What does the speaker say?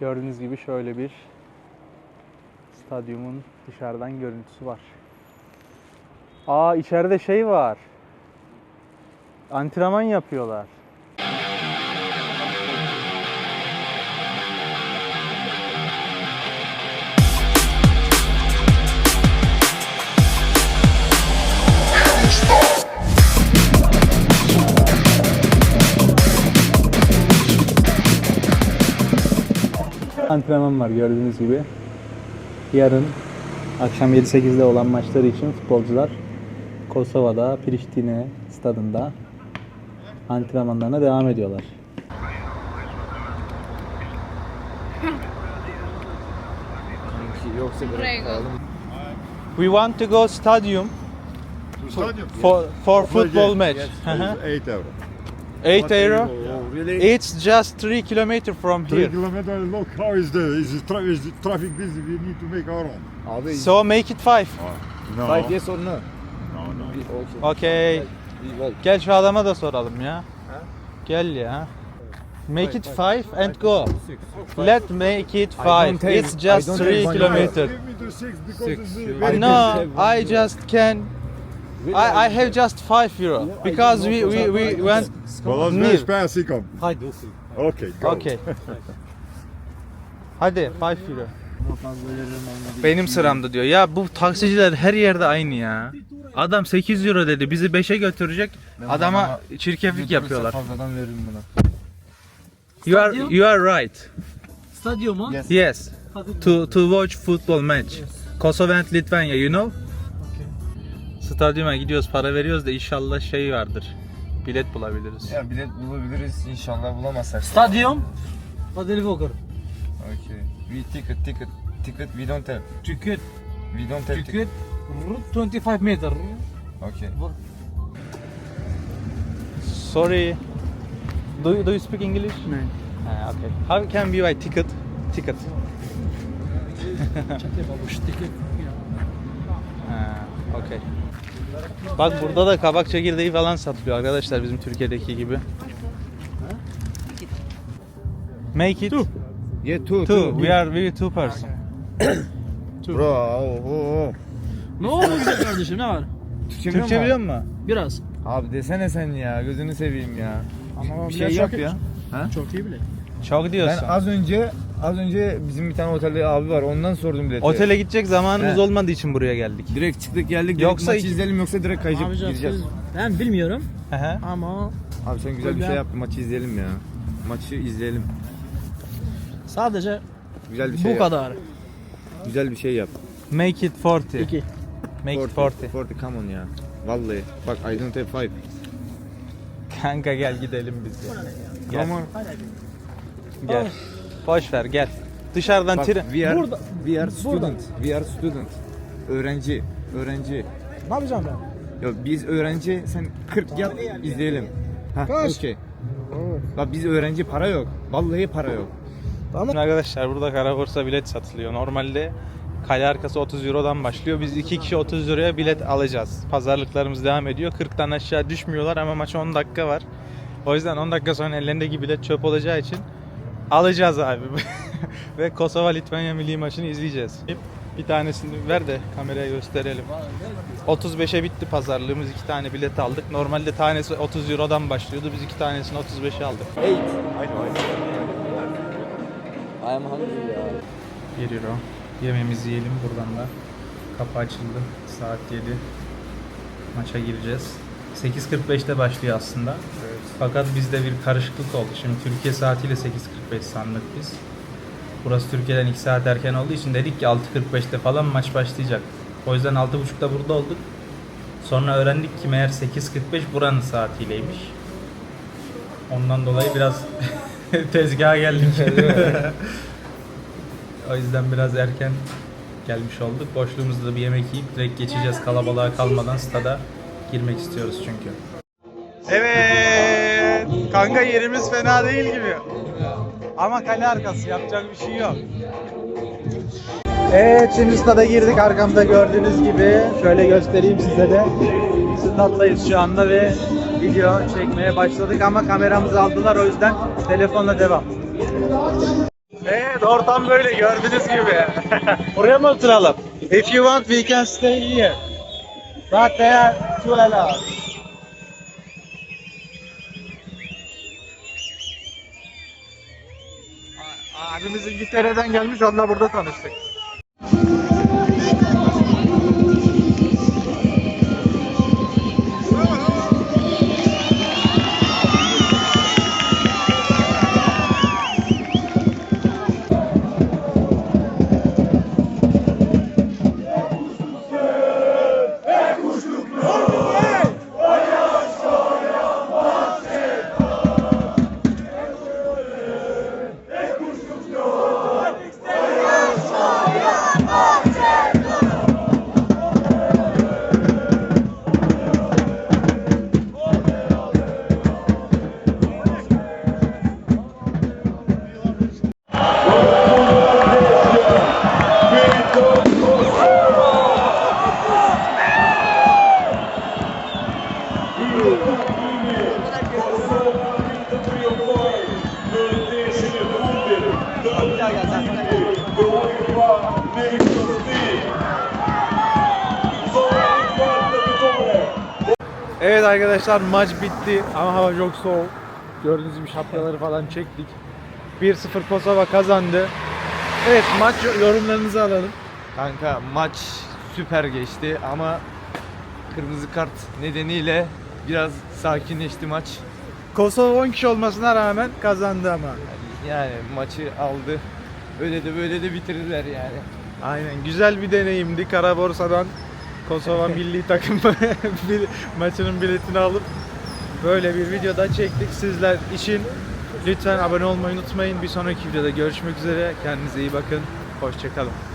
Gördüğünüz gibi şöyle bir stadyumun dışarıdan görüntüsü var. Aa içeride şey var. Antrenman yapıyorlar. Antrenman var gördüğünüz gibi. Yarın akşam 7-8'de olan maçları için futbolcular Kosova'da Priştine stadında antrenmanlarına devam ediyorlar. We want to go stadium Stadium? for for football match. Yes, Hı hı. 8 euro. 8 euro. Oh, really? It's just 3 kilometer from 3 here. kilometer, look how is the, is the, tra is the traffic busy, we need to make our own. Abi So make it 5. No, five yes or no? no, no. Okay. Okay. We walk. Gel şu adama da soralım ya. Gel ya. Make it 5 and go. Let make it 5. don't have- It's just don't 3 have money. kilometer. Give me the 6 because Six, it's you- very No. I just can. I, I have just 5 euro because we we we went. Well, Near. let's pass it come. Okay, go. Okay. Hadi 5 euro. Benim sıramda diyor. Ya bu taksiciler her yerde aynı ya. Adam 8 euro dedi. Bizi 5'e götürecek. Adama çirkeflik yapıyorlar. Fazladan veririm buna. You are you are right. Stadyum ha? Yes. Yes. To to watch football match. Kosovo and Litvanya, you know? Stadyuma gidiyoruz, para veriyoruz da inşallah şey vardır. Bilet bulabiliriz. Ya bilet bulabiliriz inşallah bulamazsak. Stadyum. Adeli Walker. Okay. We ticket ticket ticket we don't have. Ticket. We don't have ticket. Ticket. 25 meter. Okay. Sorry. Do you, do you speak English? No. Ah, okay. How can we buy ticket? Ticket. Ticket. Ha, okay. Bak burada da kabak çekirdeği falan satılıyor arkadaşlar bizim Türkiye'deki gibi. Make it two. Yeah two. We are we two person. Bro. Oh, oh, oh. Ne oldu güzel kardeşim ne var? Türkçe, Türkçe biliyor musun? Biraz. Abi desene sen ya gözünü seveyim ya. Ama Bir şey yap ya. Çok iyi bile. Çok Ben diyorsun. az önce az önce bizim bir tane otelde abi var ondan sordum bileti. Otele gidecek zamanımız He. olmadığı için buraya geldik. direkt çıktık geldik direkt Yoksa maçı iki- izleyelim yoksa direkt kayıcı Abicim gireceğiz. siz, ben bilmiyorum Hı hı. ama Abi sen güzel bir Ben- şey yaptın maçı izleyelim ya. Maçı izleyelim. sadece Güzel bir şey bu yap. kadar. Güzel bir şey yap. Make it 40. İki. Make it 40. 40 come on ya. Vallahi. Bak I don't have five. Kanka gel gidelim biz ya. Gel. Come Gel. Boş ver gel. Dışarıdan Bak, tire. we are, Burada- we are student. We are student. Öğrenci. Öğrenci. Ne yapacağım ben? Ya biz öğrenci sen 40 yap izleyelim. Ha Kaç? okey. Bak biz öğrenci para yok. Vallahi para yok. Arkadaşlar burada kara borsa bilet satılıyor. Normalde kale arkası 30 Euro'dan başlıyor. Biz iki kişi 30 Euro'ya bilet alacağız. Pazarlıklarımız devam ediyor. 40'tan aşağı düşmüyorlar ama maç 10 dakika var. O yüzden 10 dakika sonra ellerindeki bilet çöp olacağı için alacağız abi. Ve Kosova Litvanya milli maçını izleyeceğiz. Bir tanesini ver de kameraya gösterelim. 35'e bitti pazarlığımız. iki tane bilet aldık. Normalde tanesi 30 Euro'dan başlıyordu. Biz iki tanesini 35'e aldık. I am hungry ya. 1 euro. Yemeğimizi yiyelim buradan da. Kapı açıldı. Saat 7. Maça gireceğiz. 8.45'te başlıyor aslında. Fakat bizde bir karışıklık oldu. Şimdi Türkiye saatiyle 8.45 sandık biz. Burası Türkiye'den 2 saat erken olduğu için dedik ki 6.45'te falan maç başlayacak. O yüzden 6.30'da burada olduk. Sonra öğrendik ki meğer 8.45 buranın saatiyleymiş. Ondan dolayı biraz tezgaha geldik. o yüzden biraz erken gelmiş olduk. Boşluğumuzda da bir yemek yiyip direkt geçeceğiz kalabalığa kalmadan stada girmek istiyoruz çünkü. Evet. Kanka yerimiz fena değil gibi. Ama kale arkası yapacak bir şey yok. Evet şimdi stada girdik arkamda gördüğünüz gibi. Şöyle göstereyim size de. Staddayız şu anda ve video çekmeye başladık ama kameramızı aldılar o yüzden telefonla devam. Evet Evet ortam böyle gördüğünüz gibi. Oraya mı oturalım? If you want we can stay here. But they are too allowed. Abimiz İngiltere'den gelmiş onunla burada tanıştık. Evet arkadaşlar maç bitti ama hava çok soğuk. Gördüğünüz gibi şapkaları falan çektik. 1-0 Kosova kazandı. Evet maç yorumlarınızı alalım. Kanka maç süper geçti ama kırmızı kart nedeniyle biraz sakinleşti maç. Kosova 10 kişi olmasına rağmen kazandı ama. Yani maçı aldı. Öyle de böyle de bitirdiler yani. Aynen güzel bir deneyimdi. Kara Borsa'dan Kosova milli takım maçının biletini alıp böyle bir videoda çektik sizler için. Lütfen abone olmayı unutmayın. Bir sonraki videoda görüşmek üzere. Kendinize iyi bakın. Hoşçakalın.